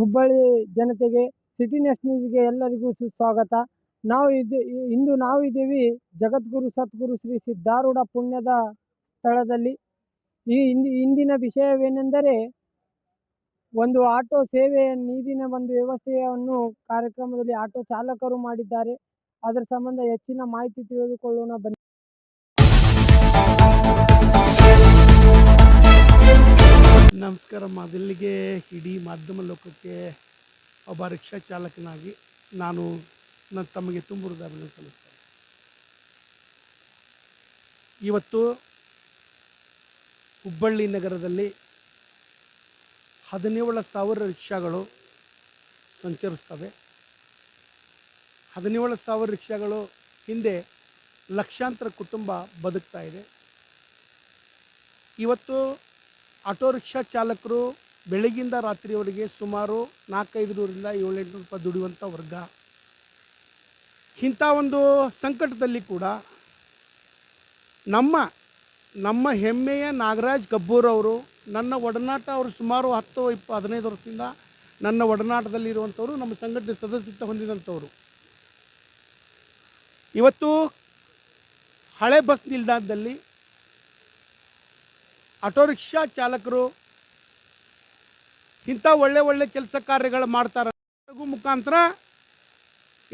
ಹುಬ್ಬಳ್ಳಿ ಜನತೆಗೆ city next ನ್ಯೂಸ್ಗೆ ಎಲ್ಲರಿಗೂ ಸುಸ್ವಾಗತ. ನಾವು ಇದು, ಇಂದು ನಾವು ಇದ್ದೀವಿ ಜಗದ್ಗುರು ಸದ್ಗುರು ಶ್ರೀ ಸಿದ್ಧಾರೂಢ ಪುಣ್ಯದ ಸ್ಥಳದಲ್ಲಿ. ಈ ಇಂದಿ, ಇಂದಿನ ವಿಷಯವೇನೆಂದರೆ ಒಂದು ಆಟೋ ಸೇವೆಯ ನೀರಿನ ಒಂದು ವ್ಯವಸ್ಥೆಯನ್ನು ಕಾರ್ಯಕ್ರಮದಲ್ಲಿ ಆಟೋ ಚಾಲಕರು ಮಾಡಿದ್ದಾರೆ. ಅದರ ಸಂಬಂಧ ಹೆಚ್ಚಿನ ಮಾಹಿತಿ ತಿಳಿದುಕೊಳ್ಳೋಣ ಬನ್ನಿ. ನಮಸ್ಕಾರ ಮೊದಲಿಗೆ ಇಡೀ ಮಾಧ್ಯಮ ಲೋಕಕ್ಕೆ ಒಬ್ಬ ರಿಕ್ಷಾ ಚಾಲಕನಾಗಿ ನಾನು ನನ್ನ ತಮಗೆ ತುಂಬ ಸಲ್ಲಿಸ್ತೇನೆ. ಇವತ್ತು ಹುಬ್ಬಳ್ಳಿ ನಗರದಲ್ಲಿ ಹದಿನೇಳು ಸಾವಿರ ರಿಕ್ಷಾಗಳು ಸಂಚರಿಸ್ತವೆ. ಹದಿನೇಳು ಸಾವಿರ ರಿಕ್ಷಾಗಳು ಹಿಂದೆ ಲಕ್ಷಾಂತರ ಕುಟುಂಬ ಬದುಕ್ತಾ ಇದೆ. ಇವತ್ತು ಆಟೋ ರಿಕ್ಷಾ ಚಾಲಕರು ಬೆಳಗಿಂದ ರಾತ್ರಿವರೆಗೆ ಸುಮಾರು ನಾಲ್ಕೈದು ನೂರಿಂದ ಏಳೆಂಟು ರೂಪಾಯಿ ದುಡಿಯುವಂಥ ವರ್ಗ. ಇಂಥ ಒಂದು ಸಂಕಟದಲ್ಲಿ ಕೂಡ ನಮ್ಮ ನಮ್ಮ ಹೆಮ್ಮೆಯ ನಾಗರಾಜ್ ಗಬ್ಬೂರ್ ಅವರು, ನನ್ನ ಒಡನಾಟ ಅವರು ಸುಮಾರು ಹತ್ತು ಇಪ್ಪ ಹದಿನೈದು ವರ್ಷದಿಂದ ನನ್ನ ಒಡನಾಟದಲ್ಲಿರುವಂಥವರು, ನಮ್ಮ ಸಂಘಟನೆ ಸದಸ್ಯತ್ವ ಹೊಂದಿದಂಥವ್ರು. ಇವತ್ತು ಹಳೆ ಬಸ್ ನಿಲ್ದಾಣದಲ್ಲಿ ಆಟೋ ರಿಕ್ಷಾ ಚಾಲಕರು ಇಂಥ ಒಳ್ಳೆ ಒಳ್ಳೆ ಕೆಲಸ ಕಾರ್ಯಗಳು ಮಾಡ್ತಾರೆ. ಮುಖಾಂತರ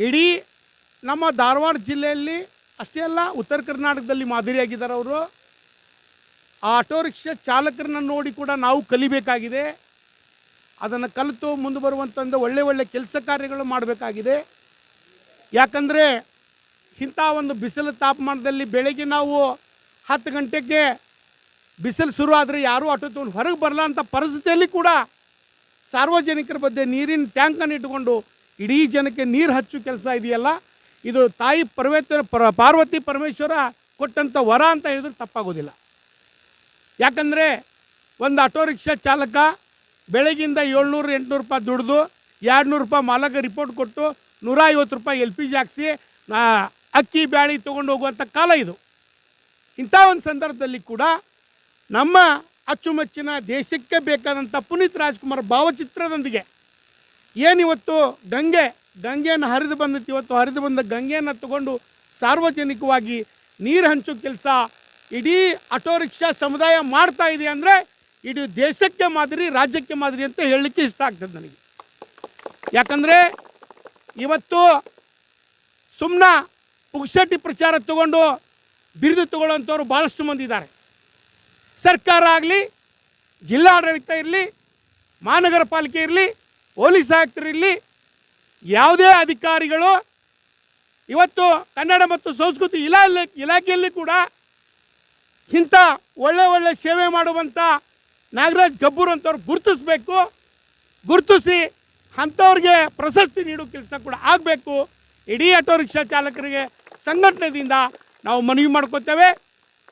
ಇಡೀ ನಮ್ಮ ಧಾರವಾಡ ಜಿಲ್ಲೆಯಲ್ಲಿ ಅಷ್ಟೇ ಅಲ್ಲ, ಉತ್ತರ ಕರ್ನಾಟಕದಲ್ಲಿ ಮಾದರಿಯಾಗಿದ್ದಾರೆ ಅವರು. ಆ ಆಟೋ ರಿಕ್ಷಾ ಚಾಲಕರನ್ನ ನೋಡಿ ಕೂಡ ನಾವು ಕಲಿಬೇಕಾಗಿದೆ. ಅದನ್ನು ಕಲಿತು ಮುಂದೆ ಬರುವಂಥದ್ದು ಒಳ್ಳೆ ಒಳ್ಳೆ ಕೆಲಸ ಕಾರ್ಯಗಳು ಮಾಡಬೇಕಾಗಿದೆ. ಯಾಕಂದರೆ ಇಂಥ ಒಂದು ಬಿಸಿಲು ತಾಪಮಾನದಲ್ಲಿ ಬೆಳಗ್ಗೆ ನಾವು ಹತ್ತು ಗಂಟೆಗೆ ಬಿಸಿಲು ಶುರು ಆದರೆ ಯಾರೂ ಆಟೋ ತೊಗೊಂಡು ಹೊರಗೆ ಬರಲ್ಲ ಪರಿಸ್ಥಿತಿಯಲ್ಲಿ ಕೂಡ ಸಾರ್ವಜನಿಕರ ಬಗ್ಗೆ ನೀರಿನ ಟ್ಯಾಂಕನ್ನು ಇಟ್ಟುಕೊಂಡು ಇಡೀ ಜನಕ್ಕೆ ನೀರು ಹಚ್ಚು ಕೆಲಸ ಇದೆಯಲ್ಲ, ಇದು ತಾಯಿ ಪರ್ವತ ಪರ, ಪಾರ್ವತಿ ಪರಮೇಶ್ವರ ಕೊಟ್ಟಂಥ ವರ ಅಂತ ಹೇಳಿದ್ರೆ ತಪ್ಪಾಗೋದಿಲ್ಲ. ಯಾಕಂದರೆ ಒಂದು ಆಟೋ ರಿಕ್ಷಾ ಚಾಲಕ ಬೆಳಗಿಂದ ಏಳ್ನೂರು, ಎಂಟುನೂರು ರೂಪಾಯಿ ದುಡ್ದು ಎರಡು ನೂರು ರೂಪಾಯಿ ಮಾಲಕ ರಿಪೋರ್ಟ್ ಕೊಟ್ಟು ನೂರ ಐವತ್ತು ರೂಪಾಯಿ ಎಲ್ ಪಿ ಜಿ ಹಾಕ್ಸಿ ಅಕ್ಕಿ, ಬ್ಯಾಳಿ ತೊಗೊಂಡು ಹೋಗುವಂಥ ಕಾಲ ಇದು. ಇಂಥ ಒಂದು ಸಂದರ್ಭದಲ್ಲಿ ಕೂಡ ನಮ್ಮ ಅಚ್ಚುಮೆಚ್ಚಿನ ದೇಶಕ್ಕೆ ಬೇಕಾದಂಥ ಪುನೀತ್ ರಾಜ್ಕುಮಾರ್ ಭಾವಚಿತ್ರದೊಂದಿಗೆ ಏನಿವತ್ತು ಗಂಗೆ, ಗಂಗೆಯನ್ನು ಹರಿದು ಬಂದಿತ್ತು. ಇವತ್ತು ಹರಿದು ಬಂದ ಗಂಗೆಯನ್ನು ತಗೊಂಡು ಸಾರ್ವಜನಿಕವಾಗಿ ನೀರು ಹಂಚೋ ಕೆಲಸ ಇಡೀ ಆಟೋ ರಿಕ್ಷಾ ಸಮುದಾಯ ಮಾಡ್ತಾ ಇದೆ ಅಂದರೆ ಇಡೀ ದೇಶಕ್ಕೆ ಮಾದರಿ, ರಾಜ್ಯಕ್ಕೆ ಮಾದರಿ ಅಂತ ಹೇಳಲಿಕ್ಕೆ ಇಷ್ಟ ಆಗ್ತದೆ ನನಗೆ. ಯಾಕಂದರೆ ಇವತ್ತು ಸುಮ್ಮನೆ ಪುಕ್ಸಟ್ಟಿ ಪ್ರಚಾರ ತಗೊಂಡು ಬಿರುದು ತಗೊಳ್ಳೋಂಥವ್ರು ಭಾಳಷ್ಟು ಮಂದಿ ಇದ್ದಾರೆ. ಸರ್ಕಾರ ಆಗಲಿ, ಜಿಲ್ಲಾಡಳಿತ ಇರಲಿ, ಮಹಾನಗರ ಪಾಲಿಕೆ ಇರಲಿ, ಪೊಲೀಸ್ ಆಯುಕ್ತರು ಇರಲಿ, ಯಾವುದೇ ಅಧಿಕಾರಿಗಳು ಇವತ್ತು ಕನ್ನಡ ಮತ್ತು ಸಂಸ್ಕೃತಿ ಇಲಾಖೆ ಇಲಾಖೆಯಲ್ಲಿ ಕೂಡ ಇಂಥ ಒಳ್ಳೆ ಒಳ್ಳೆ ಸೇವೆ ಮಾಡುವಂಥ ನಾಗರಾಜ್ ಗಬ್ಬೂರ್ ಅಂತವ್ರು ಗುರುತಿಸ್ಬೇಕು. ಗುರುತಿಸಿ ಅಂಥವ್ರಿಗೆ ಪ್ರಶಸ್ತಿ ನೀಡೋ ಕೆಲಸ ಕೂಡ ಆಗಬೇಕು. ಇಡೀ ಆಟೋ ರಿಕ್ಷಾ ಚಾಲಕರಿಗೆ ಸಂಘಟನೆಯಿಂದ ನಾವು ಮನವಿ ಮಾಡ್ಕೋತೇವೆ.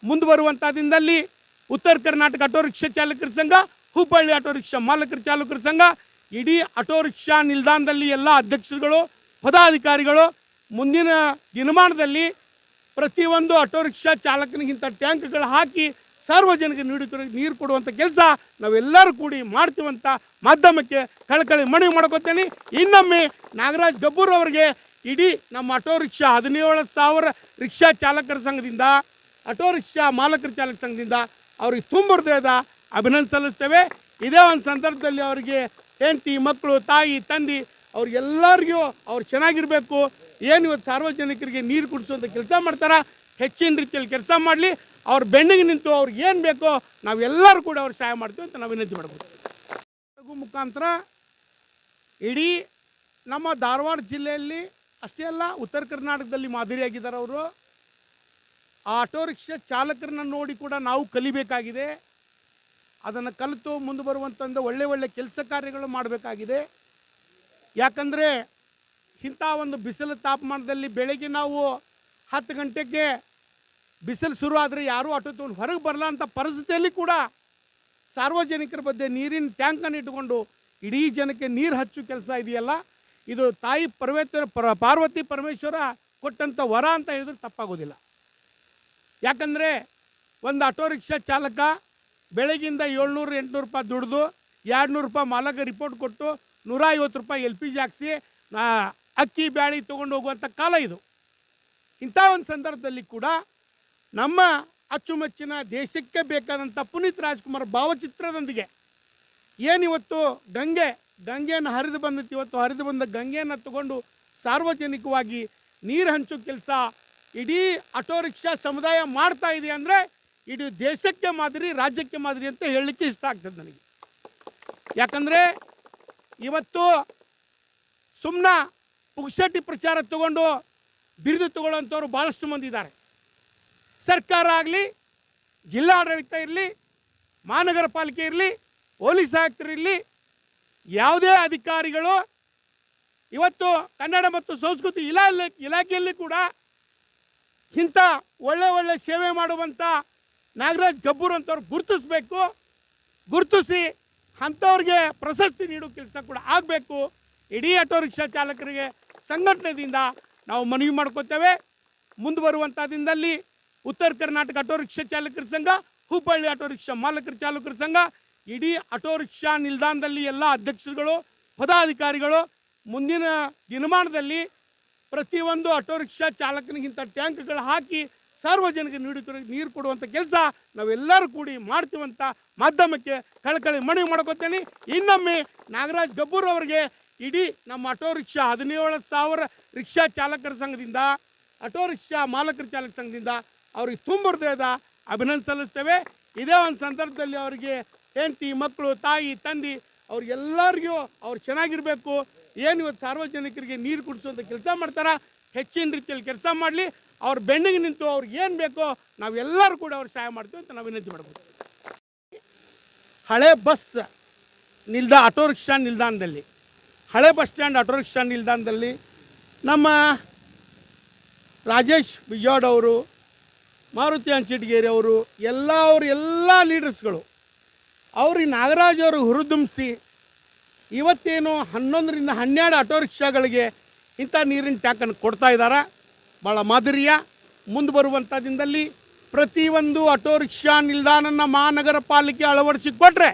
ಮುಂದುವರುವಂಥ ದಿನದಲ್ಲಿ ಉತ್ತರ ಕರ್ನಾಟಕ ಆಟೋ ರಿಕ್ಷಾ ಚಾಲಕರ ಸಂಘ, ಹುಬ್ಬಳ್ಳಿ ಆಟೋ ರಿಕ್ಷಾ ಮಾಲಕರ ಚಾಲಕರ ಸಂಘ, ಇಡೀ ಆಟೋ ರಿಕ್ಷಾ ನಿಲ್ದಾಣದಲ್ಲಿ ಎಲ್ಲ ಅಧ್ಯಕ್ಷರುಗಳು, ಪದಾಧಿಕಾರಿಗಳು, ಮುಂದಿನ ದಿನಮಾನದಲ್ಲಿ ಪ್ರತಿಯೊಂದು ಆಟೋ ರಿಕ್ಷಾ ಚಾಲಕನಿಗಿಂತ ಟ್ಯಾಂಕ್ಗಳು ಹಾಕಿ ಸಾರ್ವಜನಿಕ ನೀಡು ನೀರು ಕೊಡುವಂಥ ಕೆಲಸ ನಾವೆಲ್ಲರೂ ಕೂಡಿ ಮಾಡ್ತೀವಂತ ಮಾಧ್ಯಮಕ್ಕೆ ಕಳಕಳಿ ಮನವಿ ಮಾಡ್ಕೋತೇನೆ. ಇನ್ನೊಮ್ಮೆ ನಾಗರಾಜ್ ಗಬ್ಬೂರ್ ಅವರಿಗೆ ಇಡೀ ನಮ್ಮ ಆಟೋ ರಿಕ್ಷಾ ಹದಿನೇಳು ಸಾವಿರ ರಿಕ್ಷಾ ಚಾಲಕರ ಸಂಘದಿಂದ, ಆಟೋ ರಿಕ್ಷಾ ಮಾಲಕರ ಚಾಲಕ ಸಂಘದಿಂದ ಅವ್ರಿಗೆ ತುಂಬ ಹೃದಯದ ಅಭಿನಂದನೆ ಸಲ್ಲಿಸ್ತೇವೆ ಇದೇ ಒಂದು ಸಂದರ್ಭದಲ್ಲಿ ಅವರಿಗೆ ಹೆಂಡತಿ ಮಕ್ಕಳು ತಾಯಿ, ತಂದೆ, ಅವ್ರಿಗೆಲ್ಲರಿಗೂ ಅವ್ರು ಚೆನ್ನಾಗಿರಬೇಕು. ಏನು ಇವತ್ತು ಸಾರ್ವಜನಿಕರಿಗೆ ನೀರು ಕುಡಿಸುವಂಥ ಕೆಲಸ ಮಾಡ್ತಾರೆ, ಹೆಚ್ಚಿನ ರೀತಿಯಲ್ಲಿ ಕೆಲಸ ಮಾಡಲಿ, ಅವ್ರ ಬೆನ್ನಿಗೆ ನಿಂತು ಅವ್ರಿಗೆ ಏನು ಬೇಕೋ ನಾವೆಲ್ಲರೂ ಕೂಡ ಅವ್ರು ಸಹಾಯ ಮಾಡ್ತೀವಿ ಅಂತ ನಾವು ವಿನಂತಿ ಮಾಡ್ಬೋದು. ಮುಖಾಂತರ ಇಡೀ ನಮ್ಮ ಧಾರವಾಡ ಜಿಲ್ಲೆಯಲ್ಲಿ ಅಷ್ಟೇ ಅಲ್ಲ, ಉತ್ತರ ಕರ್ನಾಟಕದಲ್ಲಿ ಮಾದರಿಯಾಗಿದ್ದಾರೆ ಅವರು. ಆ ಆಟೋ ರಿಕ್ಷಾ ಚಾಲಕರನ್ನ ನೋಡಿ ಕೂಡ ನಾವು ಕಲಿಬೇಕಾಗಿದೆ. ಅದನ್ನು ಕಲಿತು ಮುಂದೆ ಬರುವಂಥದ್ದು ಒಳ್ಳೆ ಒಳ್ಳೆ ಕೆಲಸ ಕಾರ್ಯಗಳು ಮಾಡಬೇಕಾಗಿದೆ. ಯಾಕಂದರೆ ಇಂಥ ಒಂದು ಬಿಸಿಲು ತಾಪಮಾನದಲ್ಲಿ ಬೆಳಗ್ಗೆ ನಾವು ಹತ್ತು ಗಂಟೆಗೆ ಬಿಸಿಲು ಶುರು ಆದರೆ ಯಾರೂ ಆಟೋ ತೊಗೊಂಡು ಹೊರಗೆ ಬರಲ್ಲ ಅಂತ ಪರಿಸ್ಥಿತಿಯಲ್ಲಿ ಕೂಡ ಸಾರ್ವಜನಿಕರ ಬಗ್ಗೆ ನೀರಿನ ಟ್ಯಾಂಕನ್ನು ಇಟ್ಟುಕೊಂಡು ಇಡೀ ಜನಕ್ಕೆ ನೀರು ಹಚ್ಚು ಕೆಲಸ ಇದೆಯಲ್ಲ, ಇದು ತಾಯಿ ಪರ್ವತ ಪರ ಪಾರ್ವತಿ ಪರಮೇಶ್ವರ ಕೊಟ್ಟಂಥ ವರ ಅಂತ ಹೇಳಿದ್ರೆ ತಪ್ಪಾಗೋದಿಲ್ಲ. ಯಾಕಂದರೆ ಒಂದು ಆಟೋ ರಿಕ್ಷಾ ಚಾಲಕ ಬೆಳಗಿಂದ ಏಳ್ನೂರು, ಎಂಟುನೂರು ರೂಪಾಯಿ ದುಡ್ದು ಎರಡು ನೂರು ರೂಪಾಯಿ ಮಾಲಕ ರಿಪೋರ್ಟ್ ಕೊಟ್ಟು ನೂರ ಐವತ್ತು ರೂಪಾಯಿ ಎಲ್ ಪಿ ಜಿ ಹಾಕ್ಸಿ ಅಕ್ಕಿ, ಬ್ಯಾಳಿ ತೊಗೊಂಡು ಹೋಗುವಂಥ ಕಾಲ ಇದು. ಇಂಥ ಒಂದು ಸಂದರ್ಭದಲ್ಲಿ ಕೂಡ ನಮ್ಮ ಅಚ್ಚುಮೆಚ್ಚಿನ ದೇಶಕ್ಕೆ ಬೇಕಾದಂಥ ಪುನೀತ್ ರಾಜ್ಕುಮಾರ್ ಭಾವಚಿತ್ರದೊಂದಿಗೆ ಏನಿವತ್ತು ಗಂಗೆ, ಗಂಗೆಯನ್ನು ಹರಿದು ಬಂದಿತ್ತು, ಇವತ್ತು ಹರಿದು ಬಂದ ಗಂಗೆಯನ್ನು ತಗೊಂಡು ಸಾರ್ವಜನಿಕವಾಗಿ ನೀರು ಹಂಚೋ ಕೆಲಸ ಇಡೀ ಆಟೋ ರಿಕ್ಷಾ ಸಮುದಾಯ ಮಾಡ್ತಾ ಇದೆ ಅಂದರೆ ಇಡೀ ದೇಶಕ್ಕೆ ಮಾದರಿ, ರಾಜ್ಯಕ್ಕೆ ಮಾದರಿ ಅಂತ ಹೇಳಲಿಕ್ಕೆ ಇಷ್ಟ ಆಗ್ತದೆ ನನಗೆ. ಯಾಕಂದರೆ ಇವತ್ತು ಸುಮ್ಮನೆ ಪುಗ್ಸಟ್ಟಿ ಪ್ರಚಾರ ತಗೊಂಡು ಬಿರುದು ತಗೊಳ್ಳೋಂಥವ್ರು ಭಾಳಷ್ಟು ಮಂದಿ ಇದ್ದಾರೆ. ಸರ್ಕಾರ ಆಗಲಿ, ಜಿಲ್ಲಾಡಳಿತ ಇರಲಿ, ಮಹಾನಗರ ಪಾಲಿಕೆ ಇರಲಿ, ಪೊಲೀಸ್ ಆಯುಕ್ತರು ಇರಲಿ, ಯಾವುದೇ ಅಧಿಕಾರಿಗಳು ಇವತ್ತು ಕನ್ನಡ ಮತ್ತು ಸಂಸ್ಕೃತಿ ಇಲಾಖೆ, ಇಲಾಖೆಯಲ್ಲಿ ಕೂಡ ಇಂಥ ಒಳ್ಳೆ ಒಳ್ಳೆ ಸೇವೆ ಮಾಡುವಂಥ ನಾಗರಾಜ್ ಗಬ್ಬೂರ್ ಅಂತವ್ರು ಗುರುತಿಸ್ಬೇಕು. ಗುರುತಿಸಿ ಅಂಥವ್ರಿಗೆ ಪ್ರಶಸ್ತಿ ನೀಡೋ ಕೆಲಸ ಕೂಡ ಆಗಬೇಕು. ಇಡೀ ಆಟೋ ರಿಕ್ಷಾ ಚಾಲಕರಿಗೆ ಸಂಘಟನೆಯಿಂದ ನಾವು ಮನವಿ ಮಾಡ್ಕೋತೇವೆ. ಮುಂದುವರುವಂಥ ದಿನದಲ್ಲಿ ಉತ್ತರ ಕರ್ನಾಟಕ ಆಟೋ ರಿಕ್ಷಾ ಚಾಲಕರ ಸಂಘ, ಹುಬ್ಬಳ್ಳಿ ಆಟೋ ರಿಕ್ಷಾ ಮಾಲಕರ ಚಾಲಕರ ಸಂಘ, ಇಡೀ ಆಟೋ ರಿಕ್ಷಾ ನಿಲ್ದಾಣದಲ್ಲಿ ಎಲ್ಲ ಅಧ್ಯಕ್ಷರುಗಳು, ಪದಾಧಿಕಾರಿಗಳು ಮುಂದಿನ ದಿನಮಾನದಲ್ಲಿ ಪ್ರತಿಯೊಂದು ಆಟೋ ರಿಕ್ಷಾ ಚಾಲಕನಿಗಿಂತ ಟ್ಯಾಂಕ್ಗಳು ಹಾಕಿ ಸಾರ್ವಜನಿಕರಿಗೆ ನೀಡು ನೀರು ಕೊಡುವಂಥ ಕೆಲಸ ನಾವೆಲ್ಲರೂ ಕೂಡಿ ಮಾಡ್ತೀವಂತ ಮಾಧ್ಯಮಕ್ಕೆ ಕಳಕಳಿ ಮನವಿ ಮಾಡ್ಕೊತೇನೆ. ಇನ್ನೊಮ್ಮೆ ನಾಗರಾಜ್ ಗಬ್ಬೂರ್ ಅವರಿಗೆ ಇಡೀ ನಮ್ಮ ಆಟೋ ರಿಕ್ಷಾ ಹದಿನೇಳು ಸಾವಿರ ರಿಕ್ಷಾ ಚಾಲಕರ ಸಂಘದಿಂದ, ಆಟೋ ರಿಕ್ಷಾ ಮಾಲಕರ ಚಾಲಕ ಸಂಘದಿಂದ ಅವ್ರಿಗೆ ತುಂಬ ಹೃದಯದ ಅಭಿನಂದನೆ ಸಲ್ಲಿಸ್ತೇವೆ. ಇದೇ ಒಂದು ಸಂದರ್ಭದಲ್ಲಿ ಅವರಿಗೆ ಹೆಂಡತಿ, ಮಕ್ಕಳು, ತಾಯಿ, ತಂದೆ ಅವ್ರಿಗೆಲ್ಲರಿಗೂ ಅವ್ರು ಚೆನ್ನಾಗಿರಬೇಕು. ಏನು ಇವತ್ತು ಸಾರ್ವಜನಿಕರಿಗೆ ನೀರು ಕುಡಿಸುವಂಥ ಕೆಲಸ ಮಾಡ್ತಾರ? ಹೆಚ್ಚಿನ ರೀತಿಯಲ್ಲಿ ಕೆಲಸ ಮಾಡಲಿ. ಅವ್ರ ಬೆನ್ನಿಗೆ ನಿಂತು ಅವ್ರಿಗೆ ಏನು ಬೇಕೋ ನಾವೆಲ್ಲರೂ ಕೂಡ ಅವ್ರು ಸಹಾಯ ಮಾಡ್ತೀವಿ ಅಂತ ನಾವು ವಿನಂತಿ ಮಾಡ್ಬೋದು. ಹಳೆ ಬಸ್ ನಿಲ್ದ ಆಟೋ ರಿಕ್ಷಾ ನಿಲ್ದಾಣದಲ್ಲಿ, ಹಳೆ ಬಸ್ ಸ್ಟ್ಯಾಂಡ್ ಆಟೋ ರಿಕ್ಷಾ ನಿಲ್ದಾಣದಲ್ಲಿ ನಮ್ಮ ರಾಜೇಶ್ ಬಿಜೋಡ್ ಅವರು, ಮಾರುತಿ ಅಂಚಿಟ್ಗೇರಿ ಅವರು, ಎಲ್ಲ ಅವರು ಎಲ್ಲ ಲೀಡರ್ಸ್ಗಳು ಅವ್ರಿಗೆ ನಾಗರಾಜ್ ಅವರು ಹುರಿದುಂಬಿಸಿ ಇವತ್ತೇನು ಹನ್ನೊಂದರಿಂದ ಹನ್ನೆರಡು ಆಟೋ ರಿಕ್ಷಾಗಳಿಗೆ ಇಂಥ ನೀರಿನ ಟ್ಯಾಂಕನ್ನು ಕೊಡ್ತಾ ಇದ್ದಾರೆ? ಭಾಳ ಮಾದರಿಯ. ಮುಂದೆ ಬರುವಂಥ ದಿನದಲ್ಲಿ ಪ್ರತಿಯೊಂದು ಆಟೋ ರಿಕ್ಷಾ ನಿಲ್ದಾಣನ ಮಹಾನಗರ ಪಾಲಿಕೆ ಅಳವಡಿಸಿಕೊಟ್ರೆ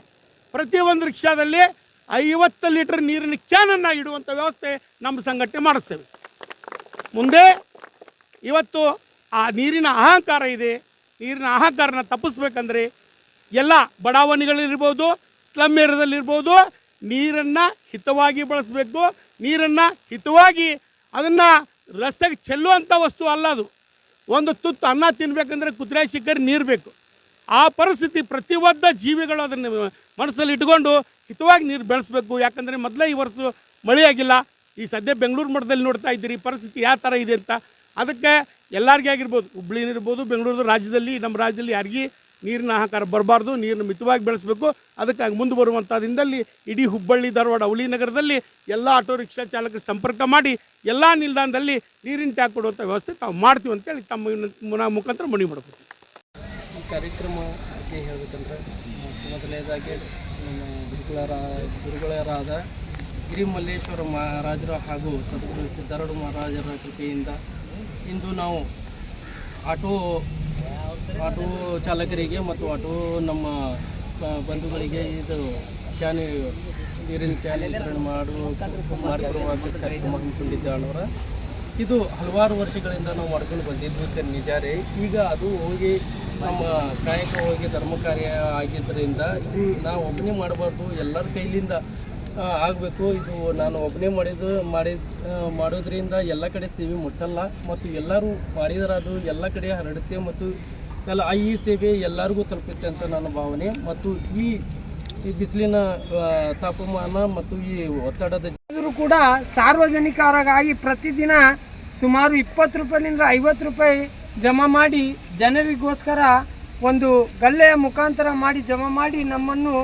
ಪ್ರತಿಯೊಂದು ರಿಕ್ಷಾದಲ್ಲಿ ಐವತ್ತು ಲೀಟರ್ ನೀರಿನ ಕ್ಯಾನನ್ನು ಇಡುವಂಥ ವ್ಯವಸ್ಥೆ ನಮ್ಮ ಸಂಘಟನೆ ಮಾಡಿಸ್ತೇವೆ. ಮುಂದೆ ಇವತ್ತು ಆ ನೀರಿನ ಅಹಂಕಾರ ಇದೆ. ನೀರಿನ ಅಹಂಕಾರನ ತಪ್ಪಿಸ್ಬೇಕಂದ್ರೆ ಎಲ್ಲ ಬಡಾವಣೆಗಳಲ್ಲಿರ್ಬೋದು ಸ್ಲಮ್ ಏರಿಯಾದಲ್ಲಿರ್ಬೋದು ನೀರನ್ನು ಹಿತವಾಗಿ ಬಳಸಬೇಕು, ನೀರನ್ನು ಹಿತವಾಗಿ ಅದನ್ನು ರಸ್ತೆಗೆ ಚೆಲ್ಲುವಂಥ ವಸ್ತು ಅಲ್ಲ ಅದು. ಒಂದು ತುತ್ತು ಅನ್ನ ತಿನ್ಬೇಕಂದ್ರೆ ಕುದುರೆ ಸಿಕ್ಕರೆ ನೀರು ಬೇಕು. ಆ ಪರಿಸ್ಥಿತಿ ಪ್ರತಿಯೊಬ್ಬ ಜೀವಿಗಳು ಅದನ್ನು ಮನಸ್ಸಲ್ಲಿ ಇಟ್ಕೊಂಡು ಹಿತವಾಗಿ ನೀರು ಬೆಳೆಸಬೇಕು. ಯಾಕಂದರೆ ಮೊದಲೇ ಈ ವರ್ಷ ಮಳೆಯಾಗಿಲ್ಲ. ಈ ಸದ್ಯ ಬೆಂಗಳೂರು ಮಠದಲ್ಲಿ ನೋಡ್ತಾ ಇದ್ದೀರಿ ಪರಿಸ್ಥಿತಿ ಯಾವ ಥರ ಇದೆ ಅಂತ. ಅದಕ್ಕೆ ಎಲ್ಲರಿಗೆ ಆಗಿರ್ಬೋದು ಹುಬ್ಳಿನಿರ್ಬೋದು ಬೆಂಗಳೂರು ರಾಜ್ಯದಲ್ಲಿ, ನಮ್ಮ ರಾಜ್ಯದಲ್ಲಿ ಯಾರಿಗೂ ನೀರಿನ ಆಹಾಕಾರ ಬರಬಾರ್ದು, ನೀರನ್ನು ಮಿತವಾಗಿ ಬೆಳೆಸಬೇಕು. ಅದಕ್ಕಾಗಿ ಮುಂದೆ ಬರುವಂಥ ದಿನದಲ್ಲಿ ಇಡೀ ಹುಬ್ಬಳ್ಳಿ, ಧಾರವಾಡ, ಹುಲಿ ನಗರದಲ್ಲಿ ಎಲ್ಲ ಆಟೋ ರಿಕ್ಷಾ ಚಾಲಕರು ಸಂಪರ್ಕ ಮಾಡಿ ಎಲ್ಲ ನಿಲ್ದಾಣದಲ್ಲಿ ನೀರಿನ ಟ್ಯಾಕ್ ಕೊಡುವಂಥ ವ್ಯವಸ್ಥೆ ತಾವು ಮಾಡ್ತೀವಿ ಅಂತೇಳಿ ತಮ್ಮ ಮುಖಾಂತರ ಮನವಿ ಮಾಡಬೇಕು ಈ ಕಾರ್ಯಕ್ರಮ ಹೇಳಬೇಕಂದ್ರೆ ಮೊದಲನೇದಾಗಿ ನಮ್ಮ ಗುರುಗಳರ, ಗುರುಗಳರಾದ ಗಿರಿಮಲ್ಲೇಶ್ವರ ಮಹಾರಾಜರು ಹಾಗೂ ಸದ್ಗುರು ಸಿದ್ಧಾರೂಢ ಮಹಾರಾಜರ ಕೃಪೆಯಿಂದ ಇಂದು ನಾವು ಆಟೋ ಆಟೋ ಚಾಲಕರಿಗೆ ಮತ್ತು ಆಟೋ ನಮ್ಮ ಬಂಧುಗಳಿಗೆ ಇದು ಕ್ಯಾನ್ ನೀರಿನ ಕ್ಯಾನ್ ವಿತರಣೆ ಮಾಡುವ ಮಾಡಿಕೊಡುವಂಥ ಕಾರ್ಯಕ್ರಮ ಇದು ಹಲವಾರು ವರ್ಷಗಳಿಂದ ನಾವು ಮಾಡ್ಕೊಂಡು ಬಂದಿದ್ದು ತೆ- ನಿಜ ರೀ ಈಗ ಅದು ಹೋಗಿ ನಮ್ಮ ಕಾಯಕ ಹೋಗಿ ಧರ್ಮ ಕಾರ್ಯ ಆಗಿದ್ದರಿಂದ ಇದು ನಾವು ಒಬ್ಬನೇ ಮಾಡಬಾರ್ದು, ಎಲ್ಲರ ಕೈಲಿಂದ ಆಗಬೇಕು. ಇದು ನಾನು ಒಬ್ಬನೇ ಮಾಡಿದ್ದು ಮಾಡಿ ಮಾಡೋದ್ರಿಂದ ಎಲ್ಲ ಕಡೆ ಸೇವೆ ಮುಟ್ಟಲ್ಲ. ಮತ್ತು ಎಲ್ಲರೂ ಮಾಡಿದ್ರೆ ಅದು ಎಲ್ಲ ಕಡೆ ಹರಡುತ್ತೆ ಮತ್ತು ಎಲ್ಲ ಈ ಸೇವೆ ಎಲ್ಲರಿಗೂ ತಲುಪುತ್ತೆ ಅಂತ ನನ್ನ ಭಾವನೆ. ಮತ್ತು ಈ ಈ ಬಿಸಿಲಿನ ತಾಪಮಾನ ಮತ್ತು ಈ ಒತ್ತಡದ ಕೂಡ ಸಾರ್ವಜನಿಕರಿಗಾಗಿ ಪ್ರತಿದಿನ ಸುಮಾರು ಇಪ್ಪತ್ತು ರೂಪಾಯಿನಿಂದ ಐವತ್ತು ರೂಪಾಯಿ ಜಮಾ ಮಾಡಿ ಜನರಿಗೋಸ್ಕರ ಒಂದು ಗಲ್ಲೆಯ ಮುಖಾಂತರ ಮಾಡಿ ಜಮಾ ಮಾಡಿ ನಮ್ಮನ್ನು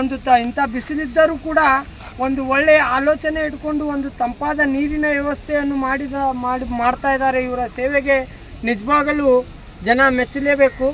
ಒಂದು ತ, ಇಂಥ ಬಿಸಿಲಿದ್ದರೂ ಕೂಡ ಒಂದು ಒಳ್ಳೆಯ ಆಲೋಚನೆ ಇಟ್ಕೊಂಡು ಒಂದು ತಂಪಾದ ನೀರಿನ ವ್ಯವಸ್ಥೆಯನ್ನು ಮಾಡಿದ, ಮಾಡಿ, ಮಾಡ್ತಾ ಇದ್ದಾರೆ. ಇವರ ಸೇವೆಗೆ ನಿಜವಾಗಲೂ ಜನ ಮೆಚ್ಚಲೇಬೇಕು.